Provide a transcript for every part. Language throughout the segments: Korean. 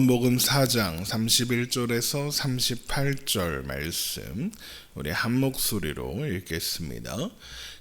요한복음 4장 31절에서 38절 말씀 우리 한 목소리로 읽겠습니다.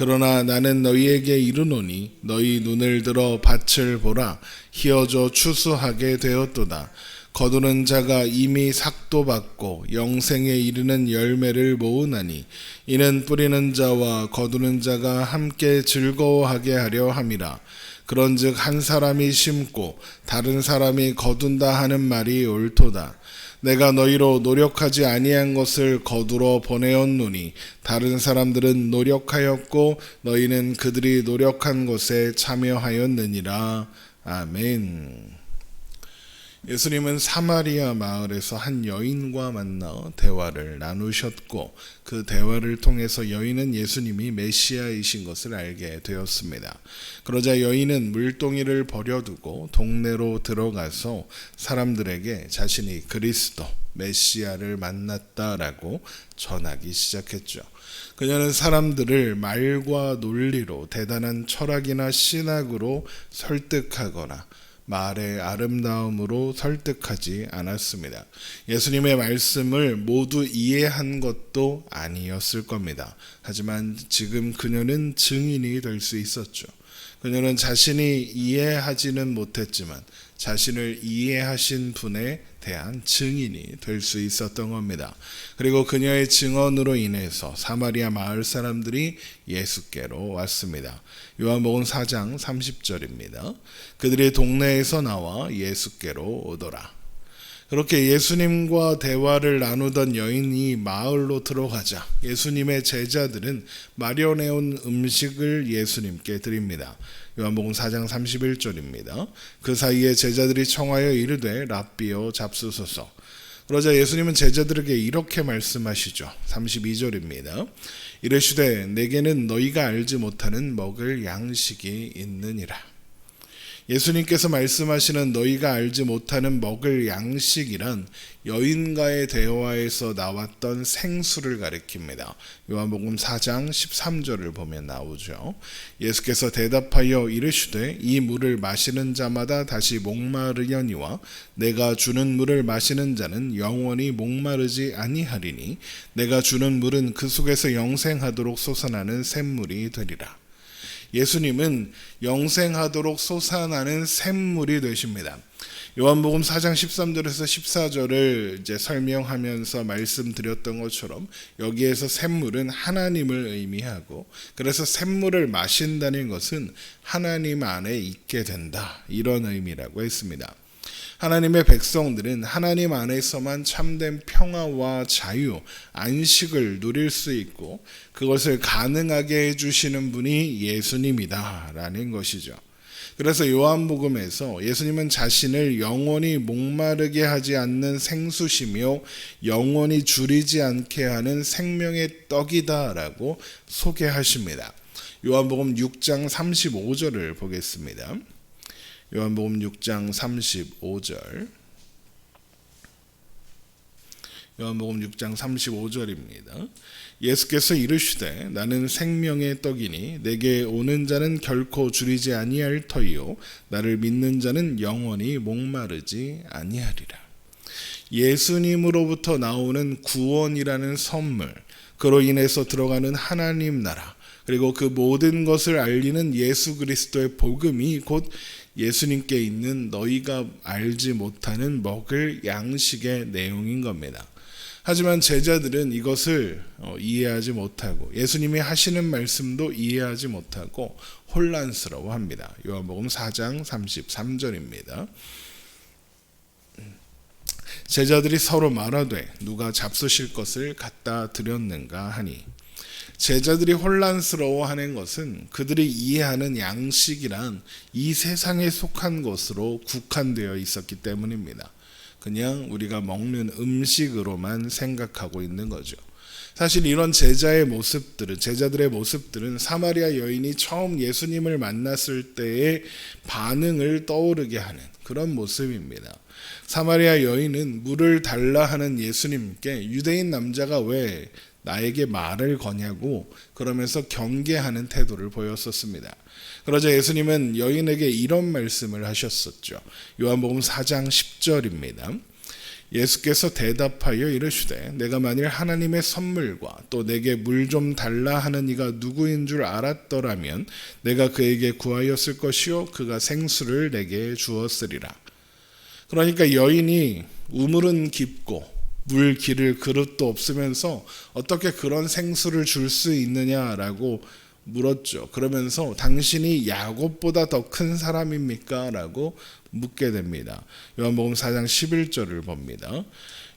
그러나 나는 너희에게 이르노니 너희 눈을 들어 밭을 보라 희어져 추수하게 되었도다. 거두는 자가 이미 삭도 받고 영생에 이르는 열매를 모으나니 이는 뿌리는 자와 거두는 자가 함께 즐거워하게 하려 함이라. 그런즉 한 사람이 심고 다른 사람이 거둔다 하는 말이 옳도다 내가 너희로 노력하지 아니한 것을 거두러 보내었노니 다른 사람들은 노력하였고 너희는 그들이 노력한 것에 참여하였느니라 아멘. 예수님은 사마리아 마을에서 한 여인과 만나 대화를 나누셨고 그 대화를 통해서 여인은 예수님이 메시아이신 것을 알게 되었습니다. 그러자 여인은 물동이를 버려두고 동네로 들어가서 사람들에게 자신이 그리스도 메시아를 만났다라고 전하기 시작했죠. 그녀는 사람들을 말과 논리로 대단한 철학이나 신학으로 설득하거나 말의 아름다움으로 설득하지 않았습니다. 예수님의 말씀을 모두 이해한 것도 아니었을 겁니다. 하지만 지금 그녀는 증인이 될 수 있었죠. 그녀는 자신이 이해하지는 못했지만 자신을 이해하신 분에 대한 증인이 될 수 있었던 겁니다. 그리고 그녀의 증언으로 인해서 사마리아 마을 사람들이 예수께로 왔습니다. 요한복음 4장 30절입니다. 그들이 동네에서 나와 예수께로 오더라. 그렇게 예수님과 대화를 나누던 여인이 마을로 들어가자 예수님의 제자들은 마련해온 음식을 예수님께 드립니다. 요한복음 4장 31절입니다. 그 사이에 제자들이 청하여 이르되 랍비여 잡수소서. 그러자 예수님은 제자들에게 이렇게 말씀하시죠. 32절입니다. 이르시되 내게는 너희가 알지 못하는 먹을 양식이 있느니라. 예수님께서 말씀하시는 너희가 알지 못하는 먹을 양식이란 여인과의 대화에서 나왔던 생수를 가리킵니다. 요한복음 4장 13절을 보면 나오죠. 예수께서 대답하여 이르시되 이 물을 마시는 자마다 다시 목마르려니와 내가 주는 물을 마시는 자는 영원히 목마르지 아니하리니 내가 주는 물은 그 속에서 영생하도록 솟아나는 샘물이 되리라. 예수님은 영생하도록 솟아나는 샘물이 되십니다. 요한복음 4장 13절에서 14절을 이제 설명하면서 말씀드렸던 것처럼 여기에서 샘물은 하나님을 의미하고 그래서 샘물을 마신다는 것은 하나님 안에 있게 된다. 이런 의미라고 했습니다. 하나님의 백성들은 하나님 안에서만 참된 평화와 자유, 안식을 누릴 수 있고 그것을 가능하게 해주시는 분이 예수님이다라는 것이죠. 그래서 요한복음에서 예수님은 자신을 영원히 목마르게 하지 않는 생수시며 영원히 줄이지 않게 하는 생명의 떡이다라고 소개하십니다. 요한복음 6장 35절을 보겠습니다. 요한복음 6장 35절. 요한복음 6장 35절입니다. 예수께서 이르시되 나는 생명의 떡이니 내게 오는 자는 결코 줄이지 아니할 터이요 나를 믿는 자는 영원히 목마르지 아니하리라. 예수님으로부터 나오는 구원이라는 선물, 그로 인해서 들어가는 하나님 나라, 그리고 그 모든 것을 알리는 예수 그리스도의 복음이 곧 예수님께 있는 너희가 알지 못하는 먹을 양식의 내용인 겁니다. 하지만 제자들은 이것을 어, 이해하지 못하고 예수님이 하시는 말씀도 이해하지 못하고 혼란스러워 합니다. 요한복음 4장 33절입니다. 제자들이 서로 말하되 누가 잡수실 것을 갖다 드렸는가 하니 제자들이 혼란스러워하는 것은 그들이 이해하는 양식이란 이 세상에 속한 것으로 국한되어 있었기 때문입니다. 그냥 우리가 먹는 음식으로만 생각하고 있는 거죠. 사실 이런 제자의 모습들은 제자들의 모습들은 사마리아 여인이 처음 예수님을 만났을 때의 반응을 떠오르게 하는 그런 모습입니다. 사마리아 여인은 물을 달라 하는 예수님께 유대인 남자가 왜 나에게 말을 거냐고 그러면서 경계하는 태도를 보였었습니다. 그러자 예수님은 여인에게 이런 말씀을 하셨었죠. 요한복음 4장 10절입니다. 예수께서 대답하여 이르시되 내가 만일 하나님의 선물과 또 내게 물 좀 달라 하는 이가 누구인 줄 알았더라면 내가 그에게 구하였을 것이요 그가 생수를 내게 주었으리라. 그러니까 여인이 우물은 깊고 물 기를 그릇도 없으면서 어떻게 그런 생수를 줄 수 있느냐라고 물었죠. 그러면서 당신이 야곱보다 더 큰 사람입니까? 라고 묻게 됩니다. 요한복음 4장 11절을 봅니다.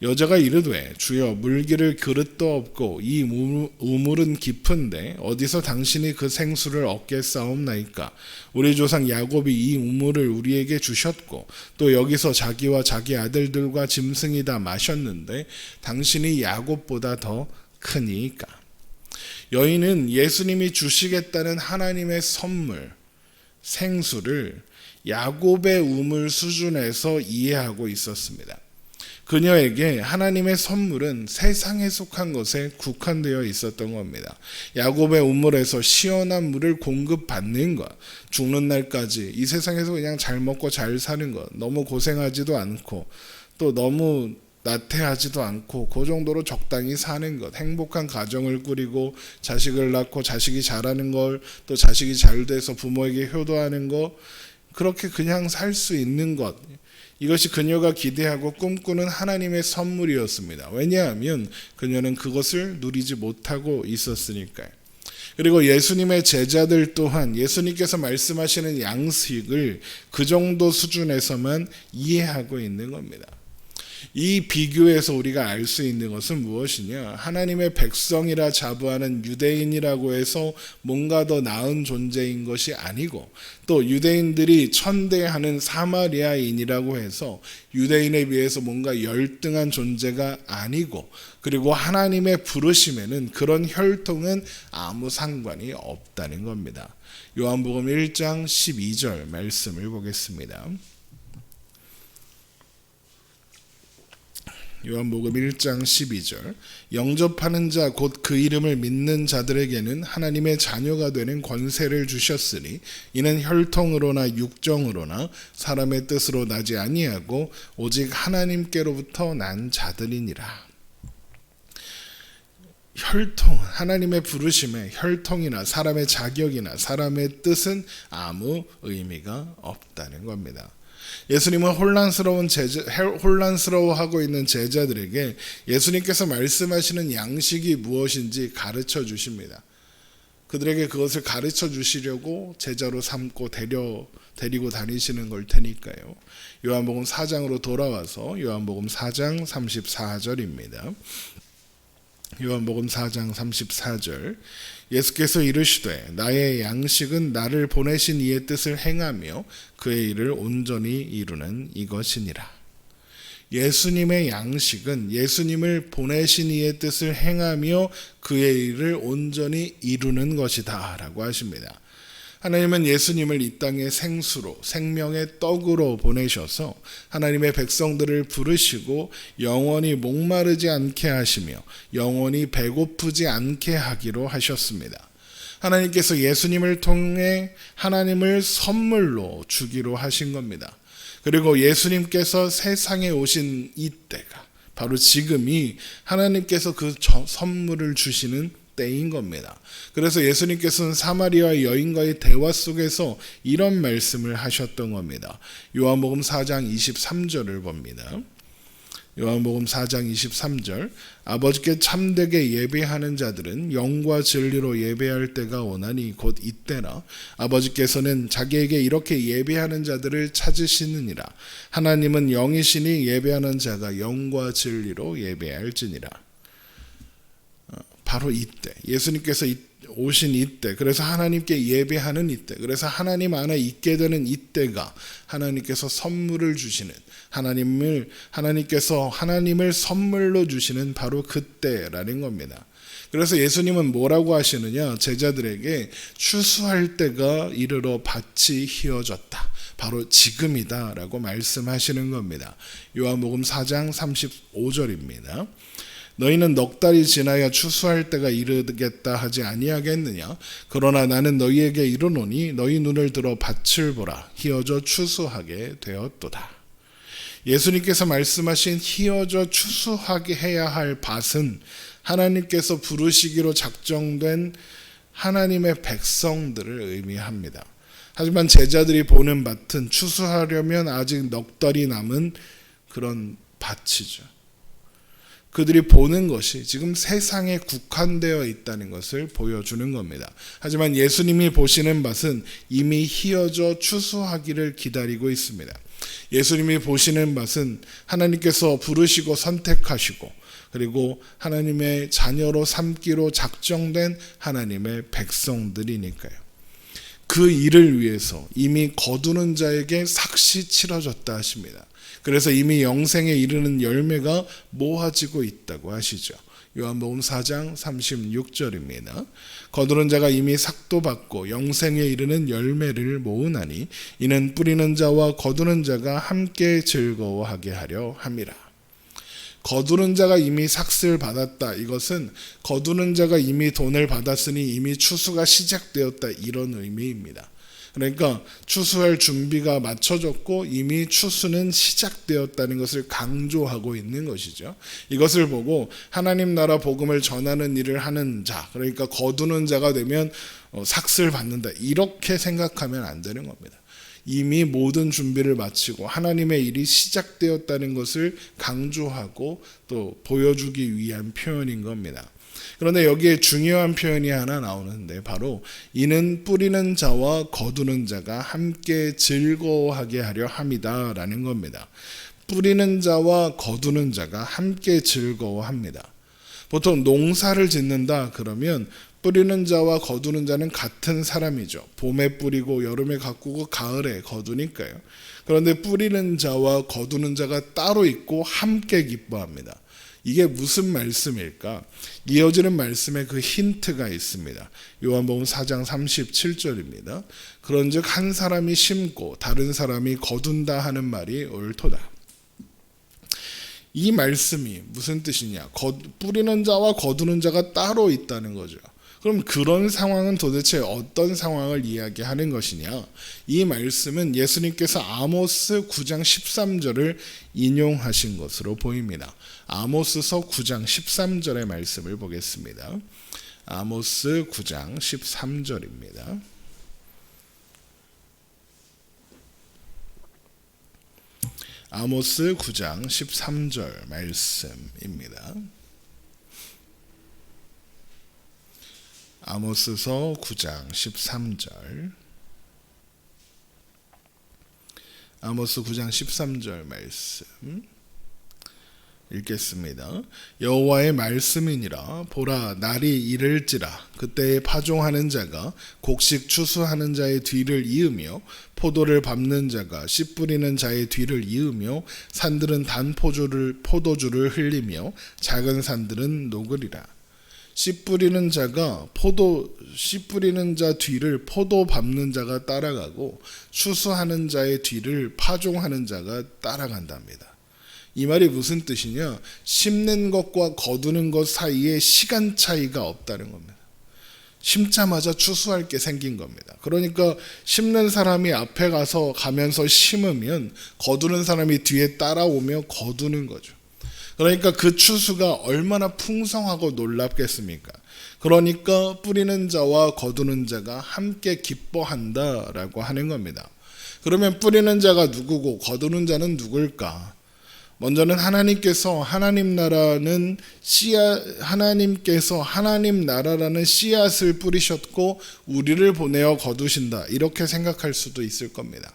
여자가 이르되 주여 물기를 그릇도 없고 이 우물은 깊은데 어디서 당신이 그 생수를 얻겠사옵나이까 우리 조상 야곱이 이 우물을 우리에게 주셨고 또 여기서 자기와 자기 아들들과 짐승이 다 마셨는데 당신이 야곱보다 더 크니까 여인은 예수님이 주시겠다는 하나님의 선물 생수를 야곱의 우물 수준에서 이해하고 있었습니다. 그녀에게 하나님의 선물은 세상에 속한 것에 국한되어 있었던 겁니다. 야곱의 우물에서 시원한 물을 공급받는 것, 죽는 날까지 이 세상에서 그냥 잘 먹고 잘 사는 것, 너무 고생하지도 않고 또 너무 나태하지도 않고 그 정도로 적당히 사는 것, 행복한 가정을 꾸리고 자식을 낳고 자식이 잘하는 걸 또 자식이 잘 돼서 부모에게 효도하는 것 그렇게 그냥 살 수 있는 것 이것이 그녀가 기대하고 꿈꾸는 하나님의 선물이었습니다. 왜냐하면 그녀는 그것을 누리지 못하고 있었으니까요. 그리고 예수님의 제자들 또한 예수님께서 말씀하시는 양식을 그 정도 수준에서만 이해하고 있는 겁니다. 이 비교에서 우리가 알 수 있는 것은 무엇이냐? 하나님의 백성이라 자부하는 유대인이라고 해서 뭔가 더 나은 존재인 것이 아니고 또 유대인들이 천대하는 사마리아인이라고 해서 유대인에 비해서 뭔가 열등한 존재가 아니고 그리고 하나님의 부르심에는 그런 혈통은 아무 상관이 없다는 겁니다. 요한복음 1장 12절 말씀을 보겠습니다. 요한복음 1장 12절 영접하는 자 곧 그 이름을 믿는 자들에게는 하나님의 자녀가 되는 권세를 주셨으니 이는 혈통으로나 육정으로나 사람의 뜻으로 나지 아니하고 오직 하나님께로부터 난 자들이니라. 혈통, 하나님의 부르심에 혈통이나 사람의 자격이나 사람의 뜻은 아무 의미가 없다는 겁니다. 예수님은 혼란스러운 제자, 혼란스러워하고 있는 제자들에게 예수님께서 말씀하시는 양식이 무엇인지 가르쳐 주십니다. 그들에게 그것을 가르쳐 주시려고 제자로 삼고 데려 데리고 다니시는 걸 테니까요. 요한복음 4장으로 돌아와서 요한복음 4장 34절입니다. 요한복음 4장 34절 예수께서 이르시되 나의 양식은 나를 보내신 이의 뜻을 행하며 그의 일을 온전히 이루는 이것이니라. 예수님의 양식은 예수님을 보내신 이의 뜻을 행하며 그의 일을 온전히 이루는 것이다 라고 하십니다. 하나님은 예수님을 이 땅의 생수로 생명의 떡으로 보내셔서 하나님의 백성들을 부르시고 영원히 목마르지 않게 하시며 영원히 배고프지 않게 하기로 하셨습니다. 하나님께서 예수님을 통해 하나님을 선물로 주기로 하신 겁니다. 그리고 예수님께서 세상에 오신 이때가 바로 지금이 하나님께서 그 선물을 주시는 때인 겁니다. 그래서 예수님께서는 사마리아 여인과의 대화 속에서 이런 말씀을 하셨던 겁니다. 요한복음 4장 23절을 봅니다. 요한복음 4장 23절 아버지께 참되게 예배하는 자들은 영과 진리로 예배할 때가 오나니 곧 이때라 아버지께서는 자기에게 이렇게 예배하는 자들을 찾으시느니라 하나님은 영이시니 예배하는 자가 영과 진리로 예배할지니라 바로 이때 예수님께서 오신 이때, 그래서 하나님께 예배하는 이때, 그래서 하나님 안에 있게 되는 이때가 하나님께서 선물을 주시는 하나님을 하나님께서 하나님을 선물로 주시는 바로 그때라는 겁니다. 그래서 예수님은 뭐라고 하시느냐? 제자들에게 추수할 때가 이르러 밭이 휘어졌다. 바로 지금이다라고 말씀하시는 겁니다. 요한복음 4장 35절입니다. 너희는 넉 달이 지나야 추수할 때가 이르겠다 하지 아니하겠느냐? 그러나 나는 너희에게 이르노니 너희 눈을 들어 밭을 보라 희어져 추수하게 되었도다. 예수님께서 말씀하신 희어져 추수하게 해야 할 밭은 하나님께서 부르시기로 작정된 하나님의 백성들을 의미합니다. 하지만 제자들이 보는 밭은 추수하려면 아직 넉 달이 남은 그런 밭이죠. 그들이 보는 것이 지금 세상에 국한되어 있다는 것을 보여주는 겁니다. 하지만 예수님이 보시는 밭은 이미 희어져 추수하기를 기다리고 있습니다. 예수님이 보시는 밭은 하나님께서 부르시고 선택하시고 그리고 하나님의 자녀로 삼기로 작정된 하나님의 백성들이니까요. 그 일을 위해서 이미 거두는 자에게 삭시 치러졌다 하십니다. 그래서 이미 영생에 이르는 열매가 모아지고 있다고 하시죠. 요한복음 4장 36절입니다. 거두는 자가 이미 삭도 받고 영생에 이르는 열매를 모으나니 이는 뿌리는 자와 거두는 자가 함께 즐거워하게 하려 함이라. 거두는 자가 이미 삭슬 받았다. 이것은 거두는 자가 이미 돈을 받았으니 이미 추수가 시작되었다. 이런 의미입니다. 그러니까 추수할 준비가 맞춰졌고 이미 추수는 시작되었다는 것을 강조하고 있는 것이죠. 이것을 보고 하나님 나라 복음을 전하는 일을 하는 자, 그러니까 거두는 자가 되면 어, 삭슬 받는다. 이렇게 생각하면 안 되는 겁니다. 이미 모든 준비를 마치고 하나님의 일이 시작되었다는 것을 강조하고 또 보여주기 위한 표현인 겁니다. 그런데 여기에 중요한 표현이 하나 나오는데 바로 이는 뿌리는 자와 거두는 자가 함께 즐거워하게 하려 함이다라는 겁니다. 뿌리는 자와 거두는 자가 함께 즐거워합니다. 보통 농사를 짓는다 그러면 뿌리는 자와 거두는 자는 같은 사람이죠. 봄에 뿌리고 여름에 가꾸고 가을에 거두니까요. 그런데 뿌리는 자와 거두는 자가 따로 있고 함께 기뻐합니다. 이게 무슨 말씀일까? 이어지는 말씀에 그 힌트가 있습니다. 요한복음 4장 37절입니다. 그런즉 한 사람이 심고 다른 사람이 거둔다 하는 말이 옳도다. 이 말씀이 무슨 뜻이냐? 뿌리는 자와 거두는 자가 따로 있다는 거죠. 그럼 그런 상황은 도대체 어떤 상황을 이야기하는 것이냐? 이 말씀은 예수님께서 아모스 9장 13절을 인용하신 것으로 보입니다. 아모스서 9장 13절의 말씀을 보겠습니다. 아모스 9장 13절입니다. 아모스 9장 13절 말씀입니다. 아모스서 9장 13절 아모스 9장 13절 말씀 읽겠습니다. 여호와의 말씀이니라 보라 날이 이를지라 그때에 파종하는 자가 곡식 추수하는 자의 뒤를 이으며 포도를 밟는 자가 씨 뿌리는 자의 뒤를 이으며 산들은 단 포도주를 포도주를 흘리며 작은 산들은 녹으리라. 씨 뿌리는 자가 포도 씨 뿌리는 자 뒤를 포도 밟는 자가 따라가고 추수하는 자의 뒤를 파종하는 자가 따라간답니다. 이 말이 무슨 뜻이냐? 심는 것과 거두는 것 사이에 시간 차이가 없다는 겁니다. 심자마자 추수할 게 생긴 겁니다. 그러니까 심는 사람이 앞에 가서 가면서 심으면 거두는 사람이 뒤에 따라오며 거두는 거죠. 그러니까 그 추수가 얼마나 풍성하고 놀랍겠습니까? 그러니까 뿌리는 자와 거두는 자가 함께 기뻐한다라고 하는 겁니다. 그러면 뿌리는 자가 누구고 거두는 자는 누굴까? 먼저는 하나님께서 하나님 나라는 씨앗 하나님께서 하나님 나라라는 씨앗을 뿌리셨고 우리를 보내어 거두신다. 이렇게 생각할 수도 있을 겁니다.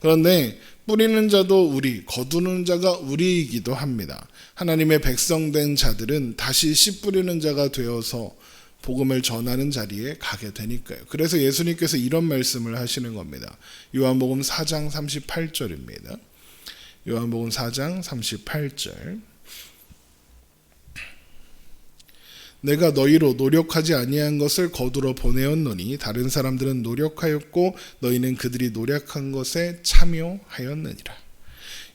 그런데 뿌리는 자도 우리, 거두는 자가 우리이기도 합니다. 하나님의 백성된 자들은 다시 씨 뿌리는 자가 되어서 복음을 전하는 자리에 가게 되니까요. 그래서 예수님께서 이런 말씀을 하시는 겁니다. 요한복음 4장 38절입니다. 요한복음 4장 38절. 내가 너희로 노력하지 아니한 것을 거두러 보내었노니 다른 사람들은 노력하였고 너희는 그들이 노력한 것에 참여하였느니라.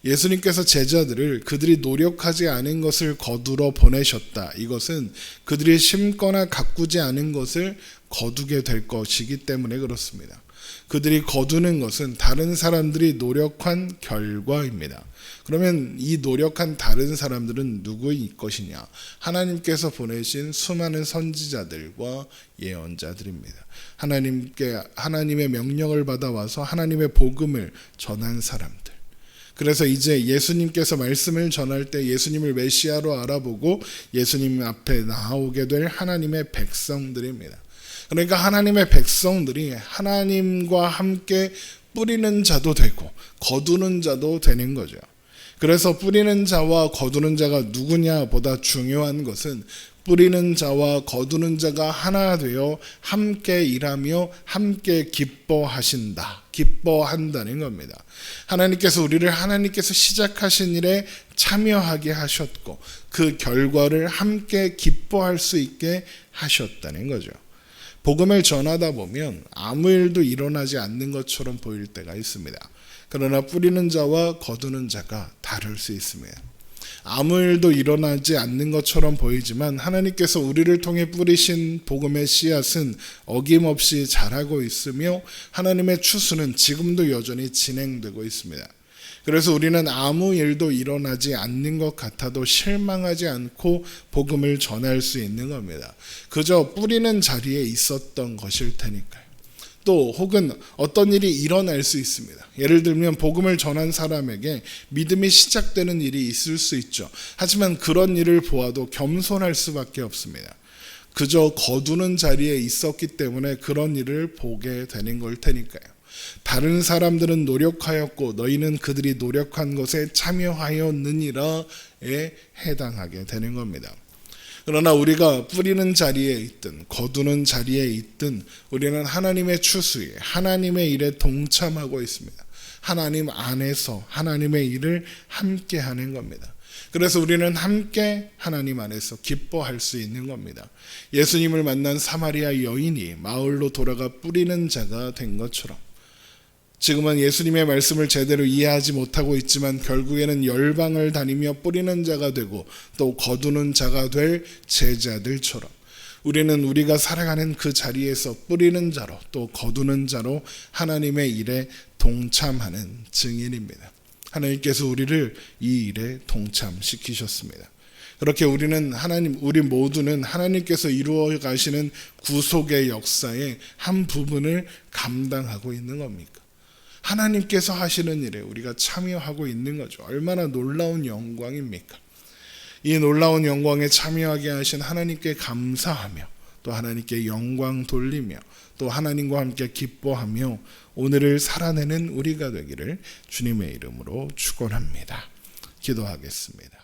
예수님께서 제자들을 그들이 노력하지 않은 것을 거두러 보내셨다. 이것은 그들이 심거나 가꾸지 않은 것을 거두게 될 것이기 때문에 그렇습니다. 그들이 거두는 것은 다른 사람들이 노력한 결과입니다. 그러면 이 노력한 다른 사람들은 누구일 것이냐? 하나님께서 보내신 수많은 선지자들과 예언자들입니다. 하나님께 하나님의 명령을 받아와서 하나님의 복음을 전한 사람들. 그래서 이제 예수님께서 말씀을 전할 때 예수님을 메시아로 알아보고 예수님 앞에 나오게 될 하나님의 백성들입니다. 그러니까 하나님의 백성들이 하나님과 함께 뿌리는 자도 되고 거두는 자도 되는 거죠. 그래서 뿌리는 자와 거두는 자가 누구냐보다 중요한 것은 뿌리는 자와 거두는 자가 하나 되어 함께 일하며 함께 기뻐하신다. 기뻐한다는 겁니다. 하나님께서 우리를 하나님께서 시작하신 일에 참여하게 하셨고 그 결과를 함께 기뻐할 수 있게 하셨다는 거죠. 복음을 전하다 보면 아무 일도 일어나지 않는 것처럼 보일 때가 있습니다. 그러나 뿌리는 자와 거두는 자가 다를 수 있습니다. 아무 일도 일어나지 않는 것처럼 보이지만 하나님께서 우리를 통해 뿌리신 복음의 씨앗은 어김없이 자라고 있으며 하나님의 추수는 지금도 여전히 진행되고 있습니다. 그래서 우리는 아무 일도 일어나지 않는 것 같아도 실망하지 않고 복음을 전할 수 있는 겁니다. 그저 뿌리는 자리에 있었던 것일 테니까요. 또 혹은 어떤 일이 일어날 수 있습니다. 예를 들면 복음을 전한 사람에게 믿음이 시작되는 일이 있을 수 있죠. 하지만 그런 일을 보아도 겸손할 수밖에 없습니다. 그저 거두는 자리에 있었기 때문에 그런 일을 보게 되는 걸 테니까요. 다른 사람들은 노력하였고 너희는 그들이 노력한 것에 참여하였느니라에 해당하게 되는 겁니다. 그러나 우리가 뿌리는 자리에 있든 거두는 자리에 있든 우리는 하나님의 추수에 하나님의 일에 동참하고 있습니다. 하나님 안에서 하나님의 일을 함께 하는 겁니다. 그래서 우리는 함께 하나님 안에서 기뻐할 수 있는 겁니다. 예수님을 만난 사마리아 여인이 마을로 돌아가 뿌리는 자가 된 것처럼 지금은 예수님의 말씀을 제대로 이해하지 못하고 있지만 결국에는 열방을 다니며 뿌리는 자가 되고 또 거두는 자가 될 제자들처럼 우리는 우리가 살아가는 그 자리에서 뿌리는 자로 또 거두는 자로 하나님의 일에 동참하는 증인입니다. 하나님께서 우리를 이 일에 동참시키셨습니다. 그렇게 우리는 하나님, 우리 모두는 하나님께서 이루어 가시는 구속의 역사의 한 부분을 감당하고 있는 겁니까? 하나님께서 하시는 일에 우리가 참여하고 있는 거죠. 얼마나 놀라운 영광입니까? 이 놀라운 영광에 참여하게 하신 하나님께 감사하며 또 하나님께 영광 돌리며 또 하나님과 함께 기뻐하며 오늘을 살아내는 우리가 되기를 주님의 이름으로 축원합니다. 기도하겠습니다.